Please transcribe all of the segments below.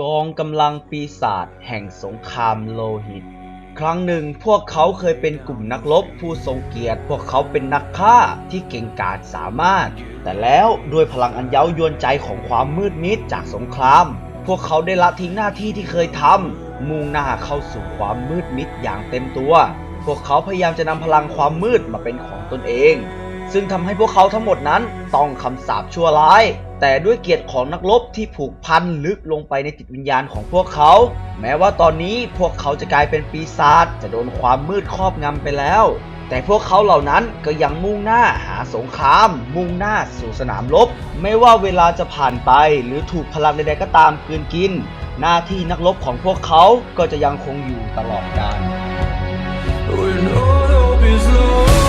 กองกำลังปีศาจแห่งสงครามโลหิต ครั้งหนึ่งพวกเขาเคยเป็นกลุ่มนักรบผู้ทรงเกียรติ พวกเขาเป็นนักฆ่าที่เก่งกาจสามารถ แต่แล้วด้วยพลังอันเย้ายวนใจของความมืดมิดจากสงคราม พวกเขาได้ละทิ้งหน้าที่ที่เคยทำมุ่งหน้าเข้าสู่ความมืดมิดอย่างเต็มตัว พวกเขาพยายามจะนำพลังความมืดมาเป็นของตนเอง ซึ่งทำให้พวกเขาทั้งหมดนั้นต้องคำสาปชั่วร้าย แต่ด้วยเกียรติของนักรบที่ผูกพันลึกลงไปในจิตวิญญาณของพวกเขา แม้ว่าตอนนี้พวกเขาจะกลายเป็นปีศาจจะโดนความมืดครอบงำไปแล้ว แต่พวกเขาเหล่านั้นก็ยังมุ่งหน้าหาสงคราม มุ่งหน้าสู่สนามรบ ไม่ว่าเวลาจะผ่านไปหรือถูกพลังใดๆก็ตามกืนกิน หน้าที่นักรบของพวกเขาก็จะยังคงอยู่ตลอดกาล When all hope is lost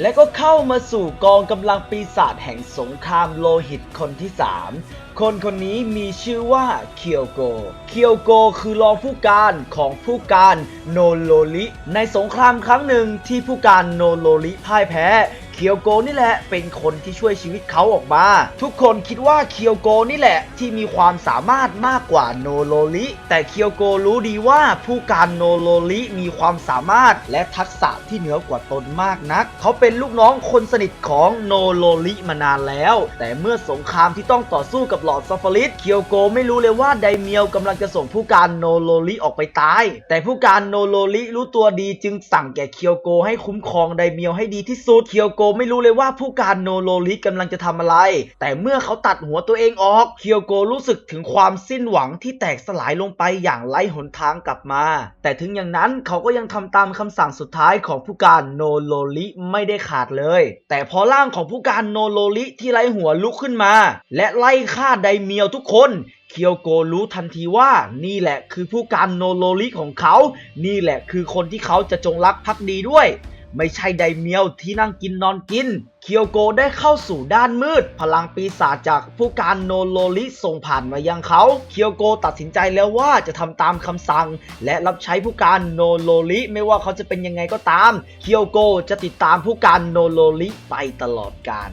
และก็เข้ามาสู่กองกำลังปีศาจแห่งสงครามโลหิตคนที่ 3 คนคนนี้มีชื่อว่าเคียวโก เคียวโกคือรองผู้การของผู้การโนโลริ ในสงครามครั้งหนึ่งที่ผู้การโนโลริพ่ายแพ้ เคียวโกนี่แหละ เป็นคนที่ช่วยชีวิตเขาออกมา ทุกคนคิดว่าเคียวโกนี่แหละ ที่มีความสามารถมากกว่าโนโลริแต่เคียวโกรู้ดีว่าผู้การโนโลริมีความสามารถและทักษะที่เหนือกว่าตนมากนัก เขาเป็นลูกน้องคนสนิทของโนโลริมานานแล้ว แต่เมื่อสงครามที่ต้องต่อสู้กับหลอดซาฟาริสเคียวโกไม่รู้เลยว่าไดเมียวกำลังจะส่งผู้การโนโลริออกไปตาย แต่ผู้การโนโลริรู้ตัวดีจึงสั่งแก่เคียวโกให้คุ้มครองไดเมียวให้ดีที่สุดเคียวโกไม่รู้เลยว่าผู้การโนโลริกำลังจะทำอะไร แต่เมื่อเขาตัดหัวตัวเองออก เคียวโกรู้สึกถึงความสิ้นหวังที่แตกสลายลงไปอย่างไร้หนทางกลับมา แต่ถึงอย่างนั้นเขาก็ยังทำตามคำสั่งสุดท้ายของผู้การโนโลริไม่ได้ขาดเลย แต่พอร่างของผู้การโนโลริที่ไร้หัวลุกขึ้นมา และไล่ฆ่าไดเมียวทุกคนเคียวโกรู้ทันทีว่านี่แหละคือผู้การโนโลริของเขา นี่แหละคือคนที่เขาจะจงรักภักดีด้วย ไม่ใช่ไดเมียวที่นั่งกินนอนกิน เคียวโกได้เข้าสู่ด้านมืด พลังปีศาจจากผู้การโนโลลิส่งผ่านมายังเขา เคียวโกตัดสินใจแล้วว่าจะทำตามคำสั่ง และรับใช้ผู้การโนโลลิไม่ว่าเขาจะเป็นยังไงก็ตาม เคียวโกจะติดตามผู้การโนโลลิไปตลอดกาล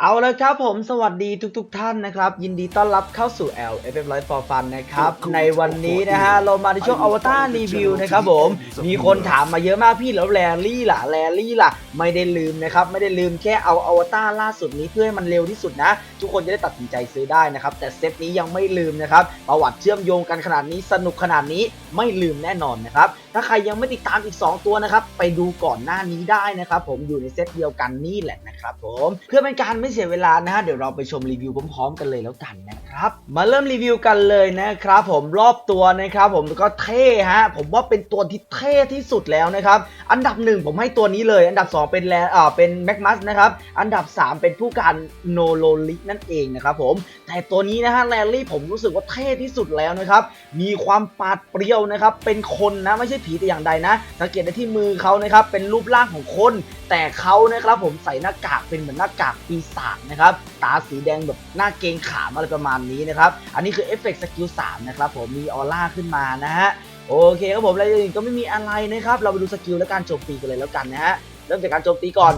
เอาละครับผมสวัสดีทุกๆทท่านนะครับ ยินดีต้อนรับเข้าสู่ L F F Life for Fun นะครับ ในวันนี้นะฮะ เรามาในช่วงอวตารรีวิวนะครับผม มีคนถามมาเยอะมากพี่แล้วแรลลี่ล่ะแรลลี่ล่ะ ไม่ได้ลืมนะครับ ไม่ได้ลืมแค่เอาอวตารล่าสุดนี้เพื่อให้มันเร็วที่สุดนะ ทุกคนจะได้ตัดสินใจซื้อได้นะครับ แต่เซตนี้ยังไม่ลืมนะครับ ประวัติเชื่อมโยงกันขนาดนี้สนุกขนาดนี้ไม่ลืมแน่นอนนะครับถ้าใครยังไม่ติดตามอีก 2 ตัวนะครับไปดูก่อนหน้านี้ได้นะครับผมอยู่ในเซตเดียวกันนี่แหละนะครับผมเพื่อเป็นการไไม่เสียเวลานะฮะเดี๋ยวเราไปชมรีวิวพร้อมๆกันเลยแล้วกันนะครับ มาเริ่มรีวิวกันเลยนะครับ ผมรอบตัวนะครับผมก็เท่ฮะผมว่าเป็นตัวที่เท่ที่สุดแล้วนะครับอันดับหนึ่งผมให้ตัวนี้เลย อันดับ 2 เป็นแลอ่าเป็นแม็กมัสนะครับอันดับ 3 เป็นผู้การโนโลลินั่นเองนะครับผมแต่ตัวนี้นะฮะแลลี่ผมรู้สึกว่าเท่ที่สุดแล้วนะครับมีความปาดเปรี้ยวนะครับเป็นคนนะไม่ใช่ผีแต่อย่างใดนะ สังเกตได้ที่มือเขานะครับเป็นรูปร่างของคน แต่เขานะครับผมใส่หน้ากากเป็นเหมือนหน้ากากปีศาจนะครับตาสีแดงแบบหน้าเกรงขามอะไรประมาณนี้นะครับ อันนี้คือเอฟเฟกต์สกิล3นะครับผมมีออร่าขึ้นมานะฮะโอเคครับผมอะไรอื่นก็ไม่มีอะไรนะครับ เราไปดูสกิลและการโจมตีกันเลยแล้วกันนะฮะเริ่มจากการโจมตีก่อน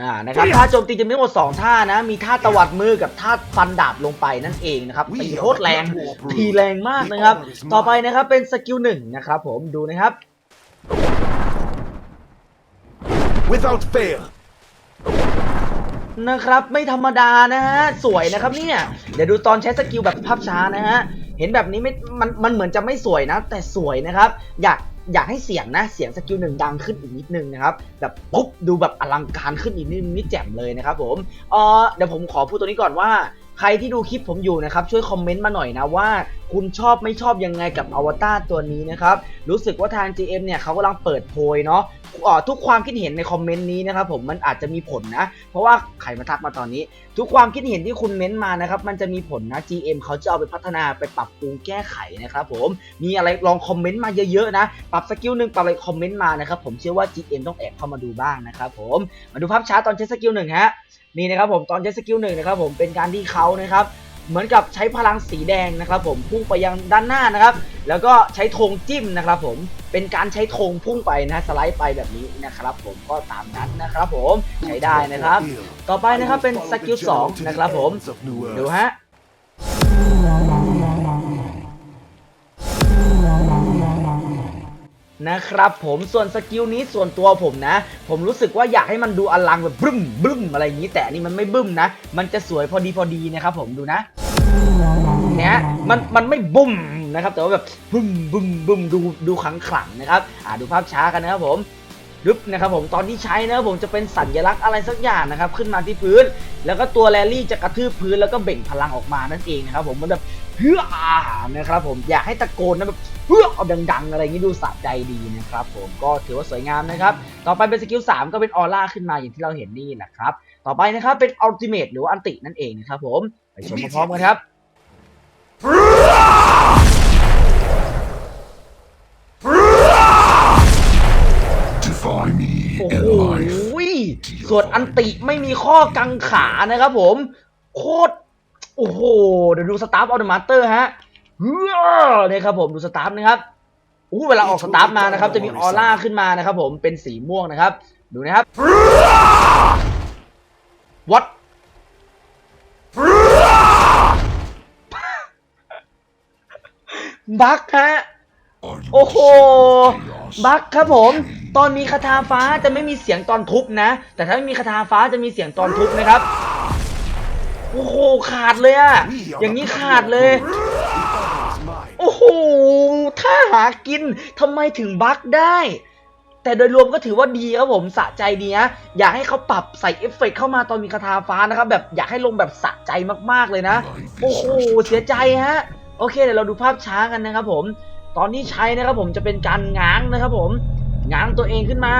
อ่านะครับท่าโจมตีจะมีทั้งหมด2ท่านะ มีท่าตวัดมือกับท่าฟันดาบลงไปนั่นเองนะครับตีโคตรแรงทีแรงมากนะครับ ต่อไปนะครับเป็นสกิลหนึ่งนะครับผมดูนะครับ Without fail. นะครับไม่ธรรมดานะฮะสวยนะครับเนี่ยเดี๋ยวดูตอนใช้สกิลแบบภาพช้านะฮะเห็นแบบนี้ไม่มันมันเหมือนจะไม่สวยนะ แต่สวยนะครับ อยากอยากให้เสียงนะเสียงสกิลหนึ่งดังขึ้นอีกนิดนึงนะครับแบบปุ๊บดูแบบอลังการขึ้นอีกนิดนิดแจ่มเลยนะครับผมเออเดี๋ยวผมขอพูดตัวนี้ก่อนว่า ใครที่ดูคลิปผมอยู่นะครับช่วยคอมเมนต์มาหน่อยนะว่าคุณชอบไม่ชอบยังไงกับอวตารตัวนี้นะครับรู้สึกว่าทาง GM เนี่ยเขากำลังเปิดโพยเนาะทุกความคิดเห็นในคอมเมนต์นี้นะครับผมมันอาจจะมีผลนะ เพราะว่าใครมาทักมาตอนนี้ ทุกความคิดเห็นที่คุณเม้นต์มานะครับมันจะมีผลนะ GM เขาจะเอาไปพัฒนาไปปรับปรุงแก้ไขนะครับผมมีอะไรลองคอมเมนต์มาเยอะๆนะ ปรับสกิลหนึ่งปรับอะไรคอมเมนต์มานะครับผมเชื่อว่า GM ต้องแอบเข้ามาดูบ้างนะครับผมมาดูภาพช้าตอนใช้สกิลหนึ่งฮะ นี่นะครับผมตอนใช้สกิลหนึ่งนะครับผมเป็นการที่เขานะครับเหมือนกับใช้พลังสีแดงนะครับผมพุ่งไปยังด้านหน้านะครับ แล้วก็ใช้ธงจิ้มนะครับผมเป็นการใช้ธงพุ่งไปนะสไลด์ไปแบบนี้นะครับ ผมก็ตามนั้นนะครับผมใช้ได้นะครับ ต่อไปนะครับเป็นสกิล2นะครับผมดูฮะ นะครับผมส่วนสกิลนี้ส่วนตัวผมนะ ผมรู้สึกว่าอยากให้มันดูอลังแบบบึ้มบึ้มอะไรอย่างนี้แต่นี่มันไม่บึ้มนะ มันจะสวยพอดีพอดีนะครับผมดูนะเนี่ยมันมันไม่บุ้มนะครับ แต่ว่าแบบบึ้มบึ้มบึ้มดูดูขังขังนะครับอ่าดูภาพช้ากันนะครับผมดึบนะครับผมตอนที่ใช้นะครับผมจะเป็นสัญลักษณ์อะไรสักอย่างนะครับขึ้นมาที่พื้น แล้วก็ตัวแรลลี่จะกระทืบพื้นแล้วก็เบ่งพลังออกมานั่นเองนะครับผมมันแบบเฮืออานะครับผมอยากให้ตะโกนนะแบบ เฮือเอาดัง ๆ อะไรอย่างนี้ดูสะใจดีนะครับผมก็ถือว่าสวยงามนะครับ ต่อไปเป็นสกิล3ก็เป็นออร่าขึ้นมาอย่างที่เราเห็นนี่นะครับ ต่อไปนะครับเป็นอัลติเมทหรือว่าอันตินั่นเองนะครับผมไปชมพร้อมๆกันครับ Defy me โอ้ in โห life. ส่วนอันติไม่มีข้อกังขานะครับผม โคตร โอ้โห เดี๋ยวดูสตาร์ฟออเดอร์มาสเตอร์ฮะ เนี่ยครับผมดูสตาร์ฟนะครับอู้เวลาออกสตาร์ฟมานะครับ จะมีออร่าขึ้นมานะครับ ผมเป็นสีม่วงนะครับ ดูนะครับ what บักฮะโอ้โหบักครับผม ตอนมีคาถาฟ้าจะไม่มีเสียงตอนทุบนะ แต่ถ้าไม่มีคาถาฟ้าจะมีเสียงตอนทุบนะครับ โอ้โห ขาดเลยอะอย่างนี้ขาดเลย ถ้าหากินทำไมถึงบักได้ แต่โดยรวมก็ถือว่าดีครับผมสะใจดีนะอยากให้เขาปรับใส่เอฟเฟกต์เข้ามาตอนมีคาถาฟ้านะครับ แบบอยากให้ลงแบบสะใจมากๆเลยนะ โอ้โหเสียใจฮะ โอเคเดี๋ยวเราดูภาพช้ากันนะครับผม ตอนนี้ใช้นะครับผมจะเป็นการง้างนะครับผม ง้างตัวเองขึ้นมา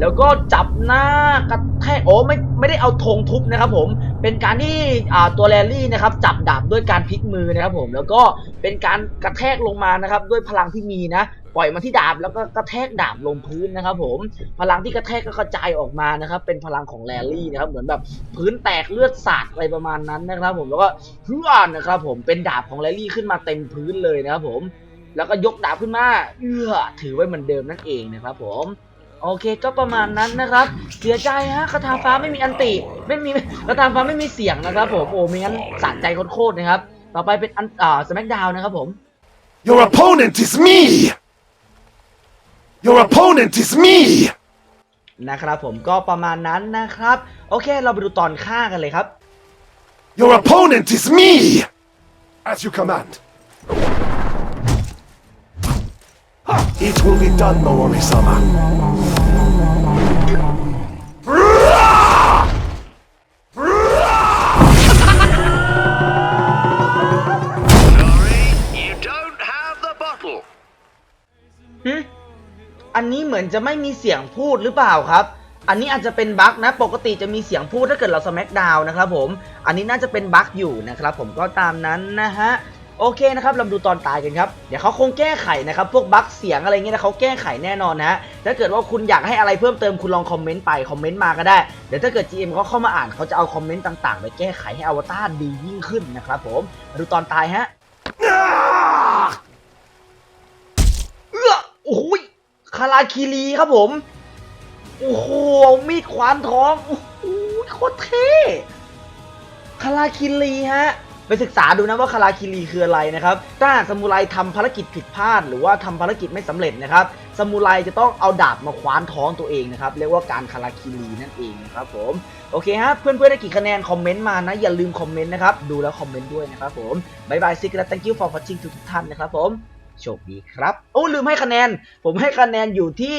แล้วก็จับหน้ากระแทกโอ้ไม่ไม่ได้เอาธงทุบนะครับผมเป็นการที่อ่าตัวแรลลี่นะครับจับดาบด้วยการพลิกมือนะครับผมแล้วก็เป็นการกระแทกลงมานะครับด้วยพลังที่มีนะปล่อยมาที่ดาบแล้วก็กระแทกดาบลงพื้นนะครับผมพลังที่กระแทกก็กระจายออกมานะครับเป็นพลังของแรลลี่นะครับเหมือนแบบพื้นแตกเลือดสาดอะไรประมาณนั้นนะครับผมแล้วก็เฮือนนะครับผมเป็นดาบของแรลลี่ขึ้นมาเต็มพื้นเลยนะครับผม แล้วก็ยกดาบขึ้นมา เอื้อถือไว้เหมือนเดิมนั่นเองนะครับผมโอเคก็ประมาณนั้นนะครับ เสียใจฮะคาถาฟ้าไม่มีอันติไม่มีคาถาฟ้าไม่มีเสียงนะครับผมโอ้ไม่งั้นสะใจโคตรๆนะครับ ต่อไปเป็นอันอ่าสแมกดาวนะครับผม Your opponent is me! Your opponent is me! นะครับผมก็ประมาณนั้นนะครับ โอเคเราไปดูตอนฆ่ากันเลยครับ Your opponent is me! As you command. It will be done, Naomi-sama. Sorry, you don't have the bottle. หึอันนี้เหมือนจะไม่มีเสียงพูดหรือเปล่าครับ อันนี้อาจจะเป็นบั๊กนะ ปกติจะมีเสียงพูดถ้าเกิดเราสแมกดาวนะครับผม อันนี้น่าจะเป็นบั๊กอยู่นะครับผมก็ตามนั้นนะฮะ โอเคนะครับเราดูตอนตายกันครับ เดี๋ยวเขาคงแก้ไขนะครับ พวกบั๊กเสียงอะไรเงี้ยนะเขาแก้ไขแน่นอนนะฮะถ้าเกิดว่าคุณอยากให้อะไรเพิ่มเติมคุณลองคอมเมนต์ไปคอมเมนต์มาก็ได้ เดี๋ยวถ้าเกิด GM เขาเข้ามาอ่านเขาจะเอาคอมเมนต์ต่างๆ ไปแก้ไขให้อวตารดียิ่งขึ้นนะครับผมมาดูตอนตายฮะเอื้อโอ้โหยคาราคิรีครับผม โอ้โหมีดขวานท้องโอ้โหโคตรเท่คาราคิรีฮะ ไปศึกษาดูนะว่าคาราคิรีคืออะไรนะครับ ถ้าหากซามูไรทำภารกิจผิดพลาด หรือว่าทำภารกิจไม่สำเร็จนะครับซามูไรจะต้องเอาดาบมาคว้านท้องตัวเองนะครับเรียกว่าการคาราคิรีนั่นเองนะครับผมโอเคฮะเพื่อนๆได้กี่คะแนนคอมเมนต์มานะอย่าลืมคอมเมนต์นะครับดูแล้วคอมเมนต์ด้วยนะครับผมบายบายซิกและ thank you for watching ทุกท่านนะครับผมโชคดีครับ โอ้ลืมให้คะแนน ผมให้คะแนนอยู่ที่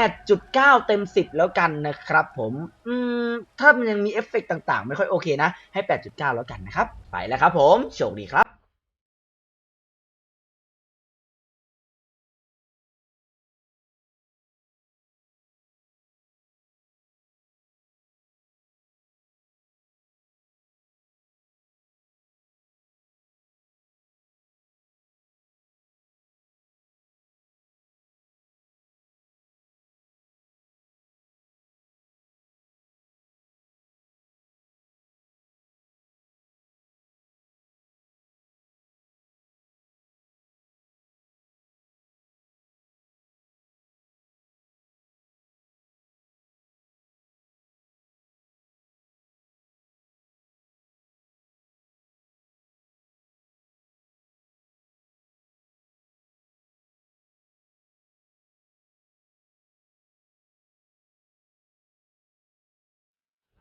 8.9 เต็ม 10 แล้วกันนะครับผมอืมถ้ามันยังมีเอฟเฟกต์ต่างๆ ไม่ค่อยโอเคนะ ให้ 8.9 แล้วกันนะครับ ไปแล้วครับผม โชคดีครับ